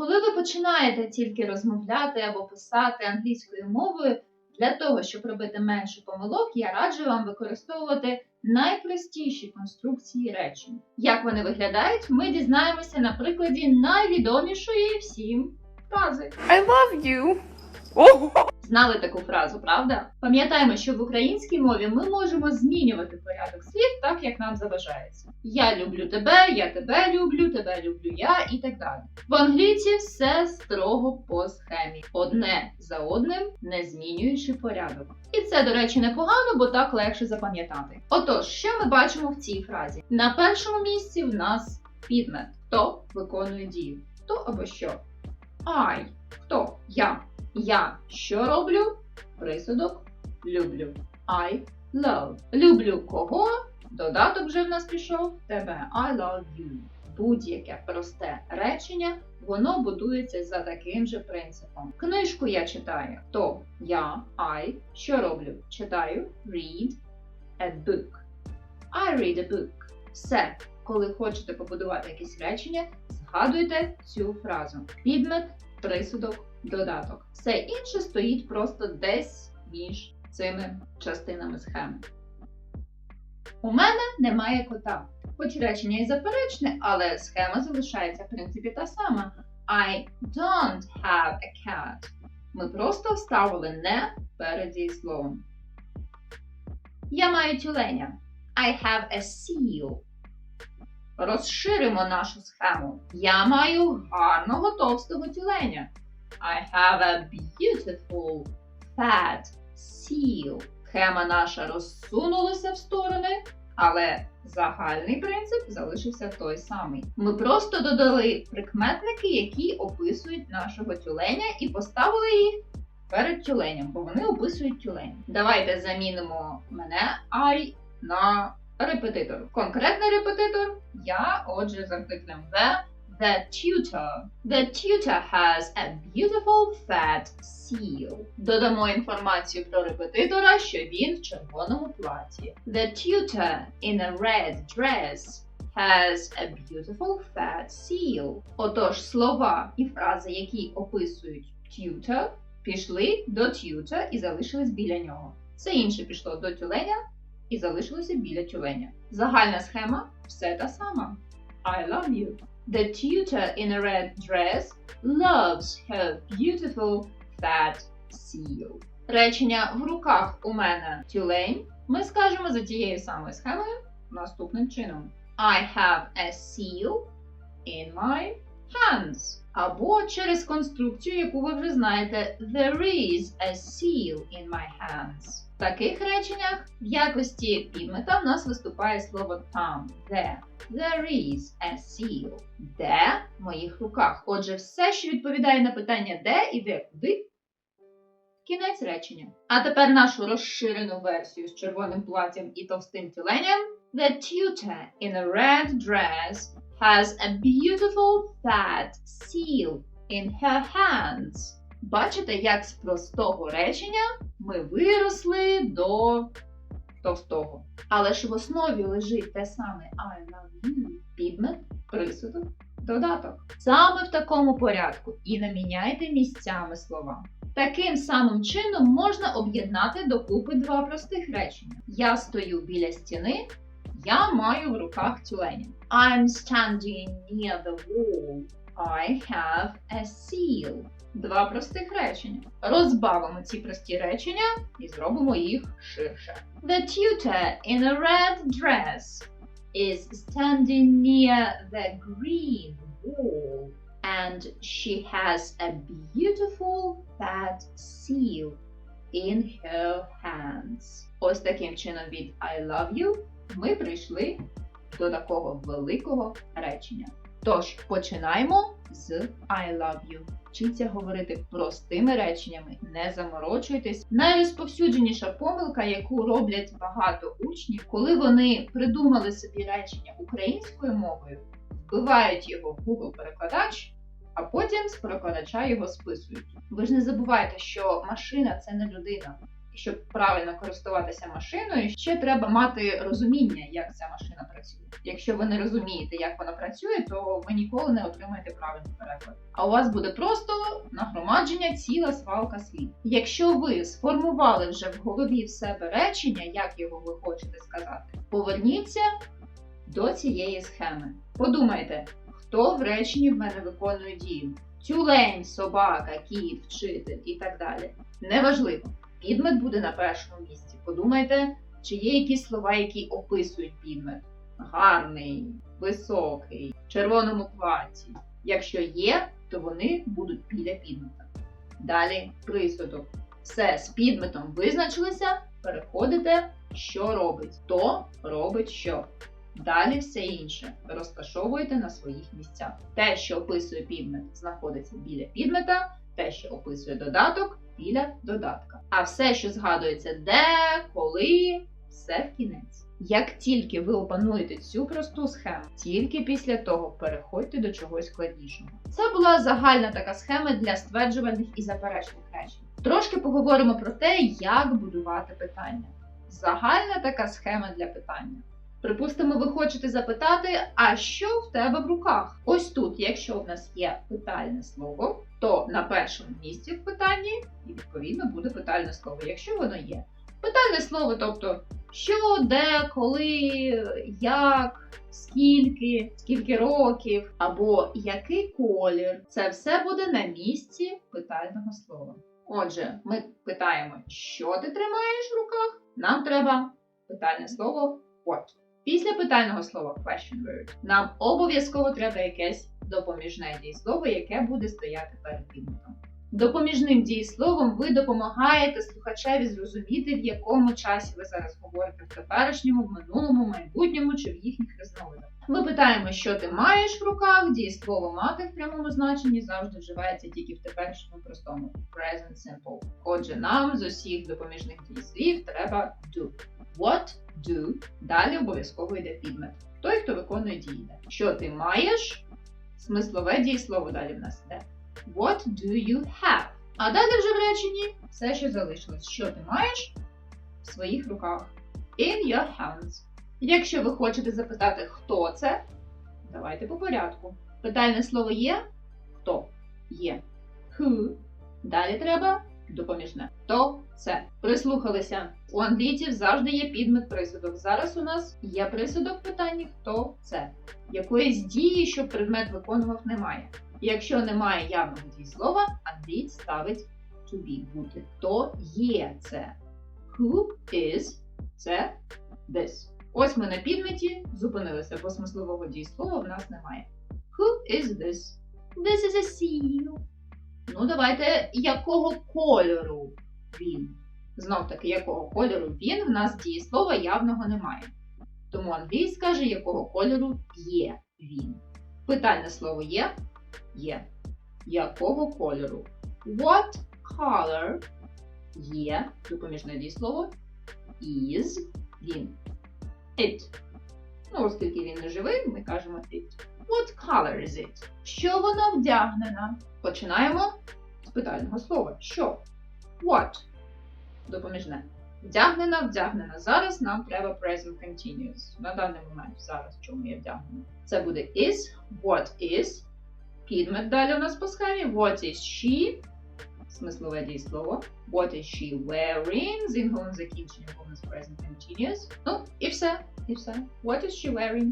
Коли ви починаєте тільки розмовляти або писати англійською мовою, для того, щоб робити менше помилок, я раджу вам використовувати найпростіші конструкції речень. Як вони виглядають, ми дізнаємося на прикладі найвідомішої всім фрази. I love you. Oh. Знали таку фразу, правда? Пам'ятаємо, що в українській мові ми можемо змінювати порядок слів так, як нам заважається. Я люблю тебе, я тебе люблю, тебе люблю я і так далі. В англійці все строго по схемі, одне за одним, не змінюючи порядок. І це, до речі, непогано, бо так легше запам'ятати. Отож, що ми бачимо в цій фразі? На першому місці в нас підмет, хто виконує дію, хто або що. I – хто? Я. Я що роблю? Присудок люблю. I love. Люблю кого? Додаток вже в нас пішов. Тебе. I love you. Будь-яке просте речення, воно будується за таким же принципом. Книжку я читаю. Хто? Я, I. Що роблю? Читаю. Read a book. I read a book. Все. Коли хочете побудувати якесь речення, згадуйте цю фразу. Підмет, присудок, додаток. Все інше стоїть просто десь між цими частинами схеми. У мене немає кота. Хоч речення і заперечне, але схема залишається в принципі та сама. I don't have a cat. Ми просто вставили не перед дієсловом. Я маю тюленя. I have a seal. Розширимо нашу схему. Я маю гарного товстого тюленя. I have a beautiful fat seal. Схема наша розсунулася в сторони, але загальний принцип залишився той самий. Ми просто додали прикметники, які описують нашого тюленя, і поставили їх перед тюленем, бо вони описують тюлень. Давайте замінимо мене I на репетитор. Конкретний репетитор я, отже, з артиклем the. The tutor. The tutor has a beautiful fat seal. Додамо інформацію про репетитора, що він в червоному платі. The tutor in a red dress has a beautiful fat seal. Отож, слова і фрази, які описують tutor, пішли до tutor і залишились біля нього. Все інше пішло до тюленя і залишилося біля тюленя. Загальна схема все та сама. I love you. The tutor in a red dress loves her beautiful fat seal. Речення в руках у мене тюлень. Ми скажемо за тією самою схемою наступним чином. I have a seal in my hands. Або через конструкцію, яку ви вже знаєте, there is a seal in my hands. В таких реченнях в якості підмета в нас виступає слово там, де. There is a seal. Де в моїх руках. Отже, все, що відповідає на питання де і де куди. Кінець речення. А тепер нашу розширену версію з червоним платтям і товстим тюленем. The tutor in a red dress has a beautiful fat seal in her hands. Бачите, як з простого речення ми виросли до товстого. Але ж в основі лежить те саме I love you, підмет, присудок, додаток. Саме в такому порядку і не міняйте місцями слова. Таким самим чином можна об'єднати докупи два простих речення. Я стою біля стіни, я маю в руках тюленя. I'm standing near the wall. I have a seal. Два простих речення. Розбавимо ці прості речення і зробимо їх ширше. The tutor in a red dress is standing near the green wall and she has a beautiful fat seal in her hands. Ось таким чином від I love you ми прийшли до такого великого речення. Тож починаємо з I love you. Вчіться говорити простими реченнями, не заморочуйтесь. Найрозповсюдженіша помилка, яку роблять багато учнів, коли вони придумали собі речення українською мовою, вбивають його в Google перекладач, а потім з перекладача його списують. Ви ж не забувайте, що машина це не людина, щоб правильно користуватися машиною, ще треба мати розуміння, як ця машина працює. Якщо ви не розумієте, як вона працює, то ви ніколи не отримаєте правильний переклад. А у вас буде просто нагромадження ціла свалка слів. Якщо ви сформували вже в голові в себе речення, як його ви хочете сказати, поверніться до цієї схеми. Подумайте, хто в реченні в мене виконує дію. Тюлень, собака, кіт, вчитель і так далі. Неважливо. Підмет буде на першому місці. Подумайте, чи є якісь слова, які описують підмет. Гарний, високий, в червоному платі. Якщо є, то вони будуть біля підмета. Далі присудок. Все з підметом визначилися, переходите, що робить. Хто робить що. Далі все інше розташовуєте на своїх місцях. Те, що описує підмет, знаходиться біля підмета, те, що описує додаток, біля додатка. А все, що згадується де, коли, все в кінець. Як тільки ви опануєте цю просту схему, тільки після того переходьте до чогось складнішого. Це була загальна така схема для стверджувальних і заперечних речень. Трошки поговоримо про те, як будувати питання. Загальна така схема для питання. Припустимо, ви хочете запитати, а що в тебе в руках? Ось тут, якщо в нас є питальне слово, то на першому місці в питанні і відповідно буде питальне слово, якщо воно є. Питальне слово, тобто що, де, коли, як, скільки, скільки років, або який колір. Це все буде на місці питального слова. Отже, ми питаємо, що ти тримаєш в руках. Нам треба питальне слово what. Після питального слова question word нам обов'язково треба якесь допоміжне дієслово, яке буде стояти перед підметом. Допоміжним дієсловом ви допомагаєте слухачеві зрозуміти, в якому часі ви зараз говорите в теперішньому, в минулому, майбутньому чи в їхніх різновидах. Ми питаємо, що ти маєш в руках. Дієслово мати в прямому значенні завжди вживається тільки в теперішньому простому present simple. Отже, нам з усіх допоміжних дієслів треба do. What do? Далі обов'язково йде підмет. Той, хто виконує дії. Що ти маєш? Смислове дієслово далі в нас йде. What do you have? А далі вже в реченні все, що залишилось. Що ти маєш в своїх руках? In your hands. Якщо ви хочете запитати, хто це, давайте по порядку. Питальне слово є? Хто? Є. Who. Далі треба допоміжне. Хто це? Прислухалися. У англійців завжди є підмет присудок. Зараз у нас є присудок в питанні хто це. Якоїсь дії, щоб предмет виконував, немає. Якщо немає явного дієслова, англієць ставить to be бути. Хто є це? Who is це this. Ось ми на підметі зупинилися, бо смислового дієслова в нас немає. Who is this? This is a seal. Ну, давайте, якого кольору він? Знов таки, якого кольору він, в нас дієслова явного немає. Тому англійська скаже, якого кольору є він. Питальне слово є? Є. Якого кольору? What color є, допоміжне дієслово, is він. It. Ну, оскільки він не живий, ми кажемо it. What color is it? Що вона вдягнена? Починаємо з питального слова. Що? What? Допоміжне. Вдягнена, вдягнена. Зараз нам треба present continuous. На даний момент, зараз, чому я вдягнена. Це буде is, what is. Підмет далі у нас по схемі. What is she? Смислове дієслово. What is she wearing? З інговим закінченням нас present continuous. Ну, і все. І все. What is she wearing?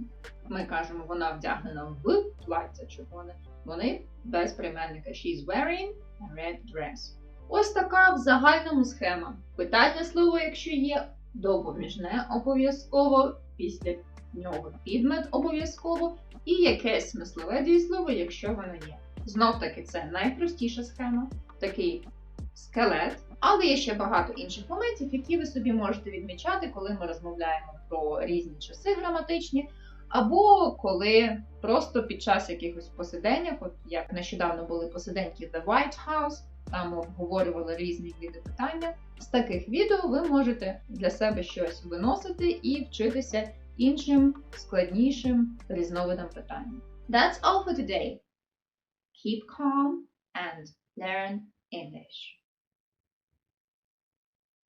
Ми кажемо, вона вдягнена в плаття червоне. Вони без прийменника. She's wearing a red dress. Ось така в загальному схема. Питальне слово, якщо є, допоміжне обов'язково, після нього підмет обов'язково, і якесь смислове дієслово, якщо воно є. Знов таки, це найпростіша схема, такий скелет. Але є ще багато інших моментів, які ви собі можете відмічати, коли ми розмовляємо про різні часи граматичні, або коли просто під час якихось посиденьок, от як нещодавно були посиденьки The White House, там обговорювали різні види питання. З таких відео ви можете для себе щось виносити і вчитися іншим складнішим різновидам питань. That's all for today. Keep calm and learn English.